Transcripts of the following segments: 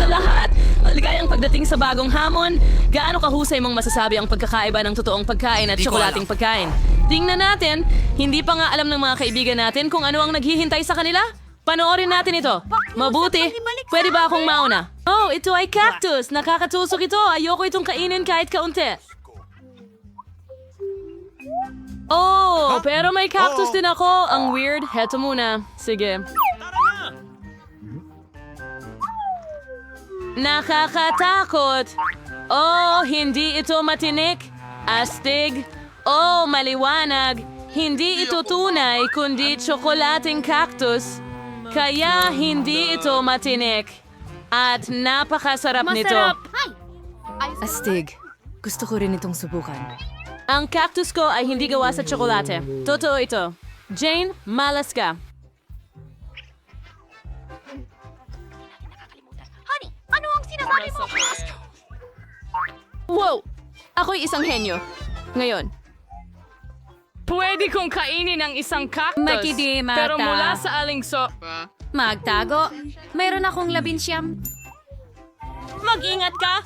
sa lahat! Maligayang pagdating sa bagong hamon. Gaano kahusay mong masasabi ang pagkakaiba ng totoong pagkain at Di ko tsokolating pagkain? Tingnan natin, hindi pa nga alam ng mga kaibigan natin kung ano ang naghihintay sa kanila. Panoorin natin ito. Mabuti. Pwede ba akong mauna? Oh, ito ay cactus. Nakakatusok ito. Ayoko itong kainin kahit kaunti. Oh, pero may cactus din ako. Ang weird. Heto muna. Sige. Nakakatakot. Oh, hindi ito matinik. Astig. Oh, maliwanag. Hindi ito tunay, kundi tsokolating cactus. Kaya hindi ito matinik. At napakasarap nito. Astig. Gusto ko rin itong subukan. Ang cactus ko ay hindi gawa sa tsokolate. Totoo ito. Jane, malas ka. Sinasabi mo? Wow! Ako'y isang henyo. Ngayon. Pwede kong kainin ang isang cactus. Makidimata. Pero mula sa alingso... Magtago. Mayroon akong labinsyam. Mag-ingat ka!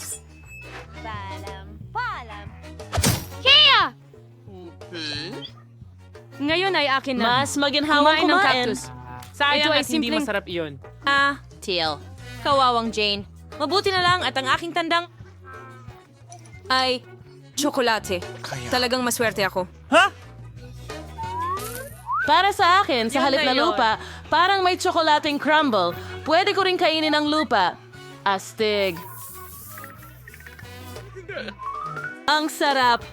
Palam, palam. Kaya! Ngayon ay akin na. Mas maginhawang Kumain ng kumain. cactus. Sayang Ito ay at hindi simpleng- masarap iyon. Ah, Teal. Kawawang Jane. Mabuti na lang at ang aking tandang... Ay, tsokolate. Talagang maswerte ako. Para sa akin, sa halip na lupa, parang may tsokolating crumble. Pwede ko rin kainin ang lupa. Astig. Ang sarap.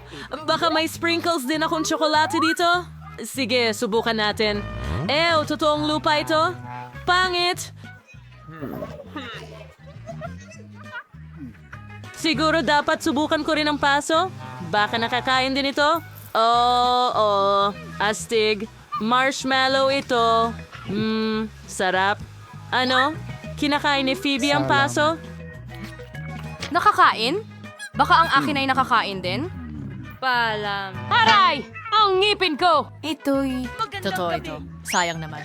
Baka may sprinkles din akong tsokolate dito? Sige, subukan natin. Ew, totoong lupa ito? Pangit! Siguro dapat subukan ko rin ang paso? Baka nakakain din ito? Oo, oo. Astig. Marshmallow ito. Mmm, sarap. Ano? Kinakain ni Phoebe ang paso? Nakakain? Baka ang akin ay nakakain din? Palam. Aray! Ang ngipin ko! Ito'y... Totoo ito. Sayang naman.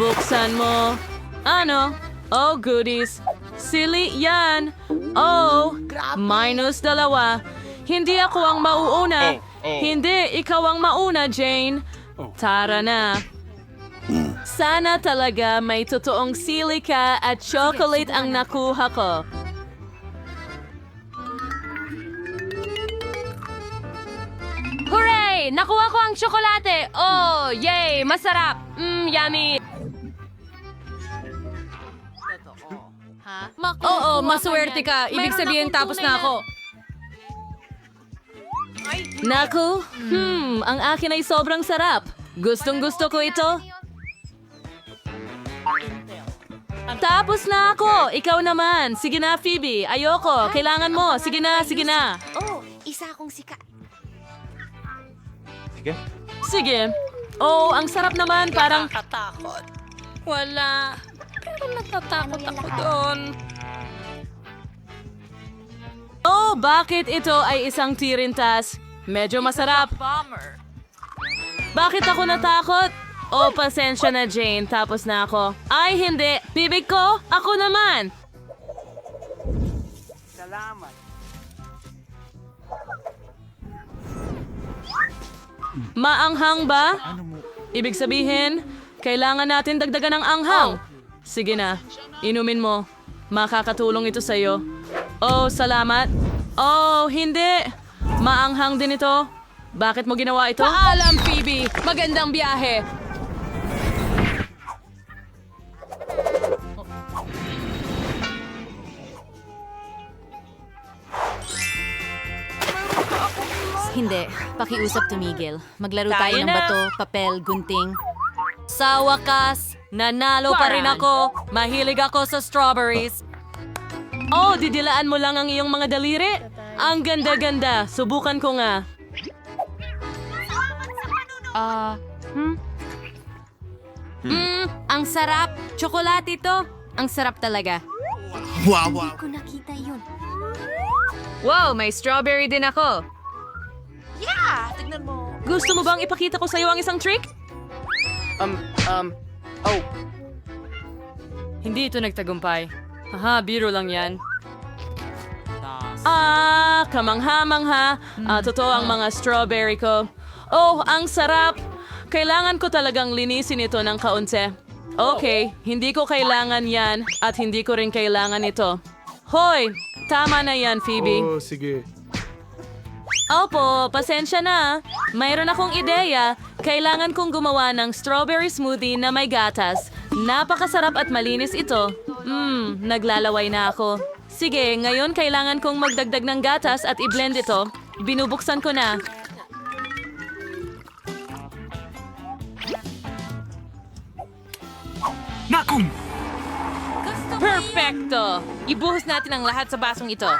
Buksan mo. Ano? Oh, goodies. Silly yan. Oh, minus dalawa. Hindi ako ang mauuna. Hindi, ikaw ang mauna, Jane. Tara na. Sana talaga may totoong sili ka at chocolate ang nakuha ko. Hooray! Nakuha ko ang tsokolate! Oh, yay! Masarap! Mmm, yummy! Oo, maswerte ka. Ibig sabihin tapos na ako. Naku, hmm, ang akin ay sobrang sarap. Gustong gusto ko ito. Tapos na ako. Ikaw naman. Sige na, Phoebe. Ayoko. Kailangan mo. Sige na, sige na. Oh, isa akong sika. Sige. Oh, ang sarap naman. Parang... Wala. Pero natatakot ako doon. Oh, bakit ito ay isang tirintas? Medyo masarap. Bakit ako natakot? Oh, pasensya na, Jane. Tapos na ako. Ay, hindi. Bibig ko? Ako naman. Maanghang ba? Ibig sabihin, kailangan natin dagdagan ng anghang. Sige na, inumin mo. Makakatulong ito sa'yo. Oh, salamat. Oh, hindi. Maanghang din ito. Bakit mo ginawa ito? Paalam, Phoebe. Magandang biyahe. Hindi. Pakiusap tumigil. Maglaro tayo, Tayo ng bato, papel, gunting. Sa wakas, nanalo pa rin ako. Mahilig ako sa strawberries. Oh, didilaan mo lang ang iyong mga daliri? Ang ganda-ganda. Subukan ko nga. Ah, hmm? Mm, ang sarap. Tsokolate ito. Ang sarap talaga. Hindi ko nakita yun. Wow, may strawberry din ako. Yeah! Tignan mo. Gusto mo bang ipakita ko sa iyo ang isang trick? Um, um, oh, Hindi ito nagtagumpay. Haha, biro lang yan. Ah, kamangha-mangha. Ah, totoo ang mga strawberry ko. Oh, ang sarap. Kailangan ko talagang linisin ito ng kaunti. Okay, hindi ko kailangan yan at hindi ko rin kailangan ito. Hoy, tama na yan, Phoebe. Oh, sige. Opo, pasensya na. Mayroon akong ideya. Kailangan kong gumawa ng strawberry smoothie na may gatas. Napakasarap at malinis ito. Mmm, naglalaway na ako. Sige, ngayon kailangan kong magdagdag ng gatas at i-blend ito. Binubuksan ko na. Nakong! Perfecto! Ibuhos natin ang lahat sa basong ito.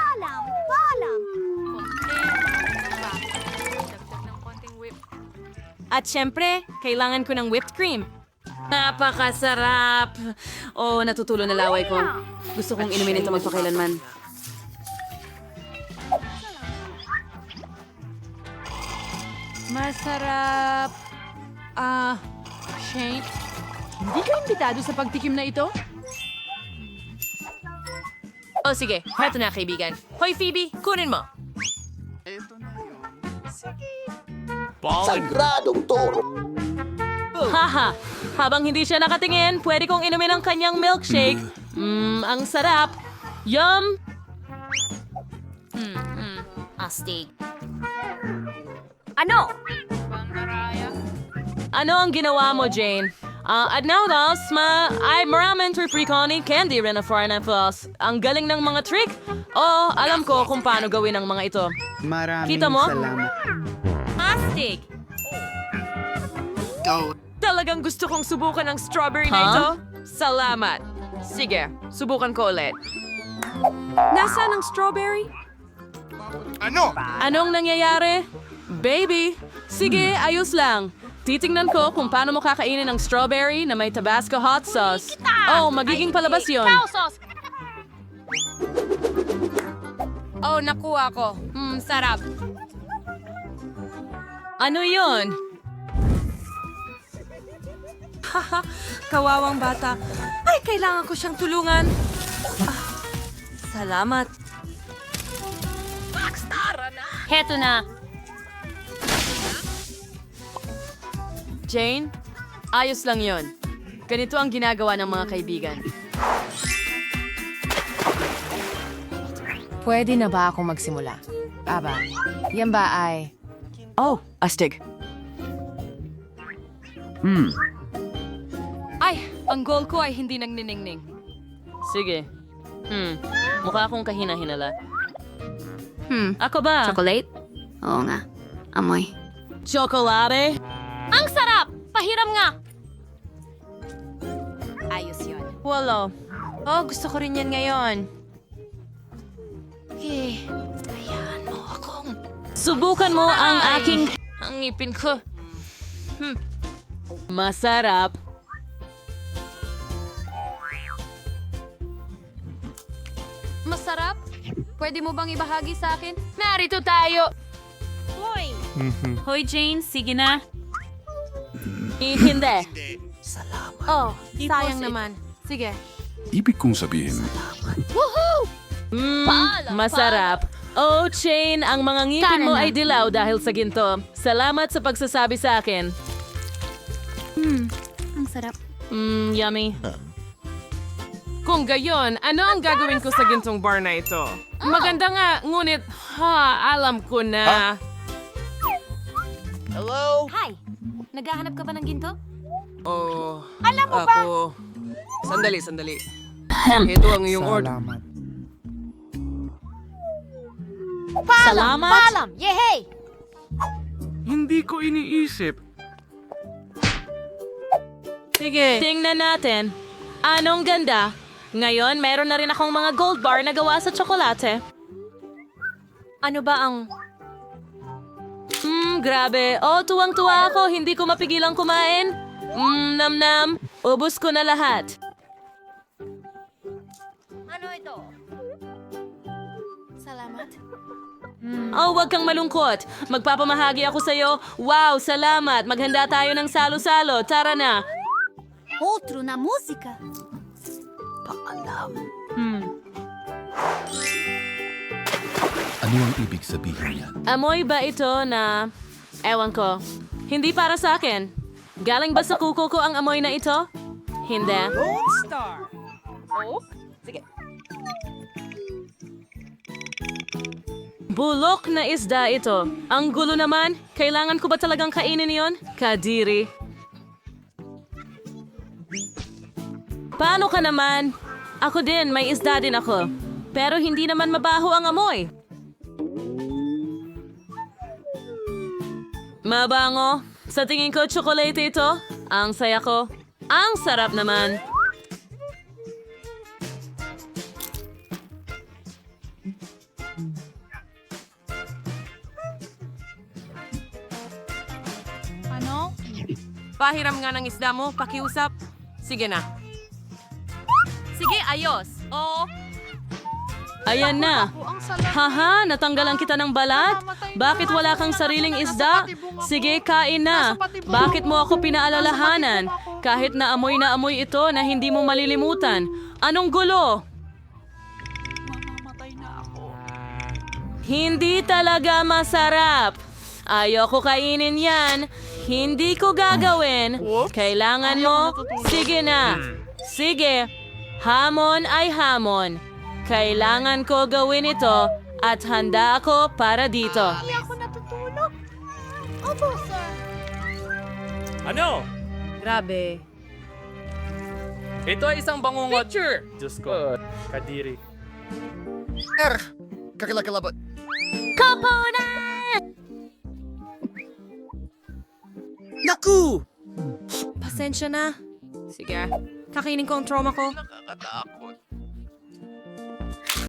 At syempre, kailangan ko ng whipped cream. Napakasarap! Oh, natutulo na laway ko. Gusto kong inumin ito magpakailanman. Masarap. Ah, Shane. Hindi ka imbitado sa pagtikim na ito? O sige, heto na kaibigan. Hoy Phoebe, kunin mo. Haha! Habang hindi siya nakatingin, pwede kong inumin ang kanyang milkshake. Mmm, ang sarap. Yum! Astig. Ano? Ano ang ginawa mo, Jane? Ah, at now, Dos, ma, ay maraming tripreconi candy rin na foreign plus. Ang galing ng mga trick. Oo, alam ko kung paano gawin ang mga ito. Maraming Kita mo? salamat. Astig! Talagang gusto kong subukan ang strawberry na Huh? ito. Salamat. Sige, subukan ko ulit. Nasaan ang strawberry? Ano? Anong nangyayari? Baby, sige, ayos lang. Titingnan ko kung paano mo kakainin ang strawberry na may Tabasco hot sauce. Oh, magiging palabas yon. Oh, nakuha ko. Hmm, sarap. Ano yon? Haha, kawawang bata. Ay, kailangan ko siyang tulungan. Ah, salamat. Heto na. Jane, ayos lang yon. Ganito ang ginagawa ng mga kaibigan. Pwede na ba akong magsimula? Aba, yan ba ay... Oh, astig. Ay, ang goal ko ay hindi nagniningning. Sige. Hmm, mukha akong kahina-hinala. Hmm. Ako ba? Chocolate? Oo nga. Amoy. Chocolate? Ang sarap! Pahiram nga! Ayos yun. Wala. Oh, gusto ko rin yan ngayon. Subukan mo ang aking Ang ngipin ko. masarap. Masarap? Pwede mo bang ibahagi sa akin? Narito tayo! Hoy Jane, sige na. Eh, hindi. Oh, sayang naman. Sige. Ibig kong sabihin, Mm, masarap. Oh, Jane, ang mga ngipin mo ay dilaw dahil sa ginto. Salamat sa pagsasabi sa akin. Ang sarap. Mm, yummy. Kung gayon, ano ang gagawin ko sa gintong bar na ito? Maganda nga, ngunit, ha, alam ko na. Hi! Naghahanap ka ba ng ginto? Oh, Alam mo ako. Sandali, sandali. Ito ang iyong order. Salamat. Salamat. Paalam! Yehey! Hindi ko iniisip. Sige. Tingnan natin. Anong ganda? Ngayon, meron na rin akong mga gold bar na gawa sa tsokolate. Ano ba ang... Hmm, grabe. Oh, tuwang-tuwa ako. Hindi ko mapigilang kumain. Hmm, nam-nam. Ubus ko na lahat. Ano ito? Salamat. Oh, wag kang malungkot. Magpapamahagi ako sa'yo. Wow, salamat. Maghanda tayo ng salo-salo. Tara na. Outro na música. Ano ang ibig sabihin niyan? Amoy ba ito na... Ewan ko. Hindi para sa akin. Galing ba sa kuko ko ang amoy na ito? Hindi. Bulok na isda ito. Ang gulo naman. Kailangan ko ba talagang kainin yon? Kadiri. Paano ka naman? Ako din, may isda din ako. Pero hindi naman mabaho ang amoy. Mabango. Sa tingin ko, tsokolate ito. Ang saya ko. Ang sarap naman. Pahiram nga ng isda mo, pakiusap. Sige na. Sige, ayos. Oo. Ayan na. Haha, natanggalan kita ng balat? Bakit wala kang sariling isda? Sige, kain na. Bakit mo ako pinaalalahanan? Kahit na amoy na amoy ito na hindi mo malilimutan. Anong gulo? Hindi talaga masarap. Ayoko kainin yan. Hindi ko gagawin. Kailangan mo? Sige na. Sige. Hamon ay hamon. Kailangan ko gawin ito at handa ako para dito. Ano? Grabe. Ito ay isang bangungot. Picture! Diyos ko. Kadiri. Pasensya na. Sige. Kakainin ko ang trauma ko.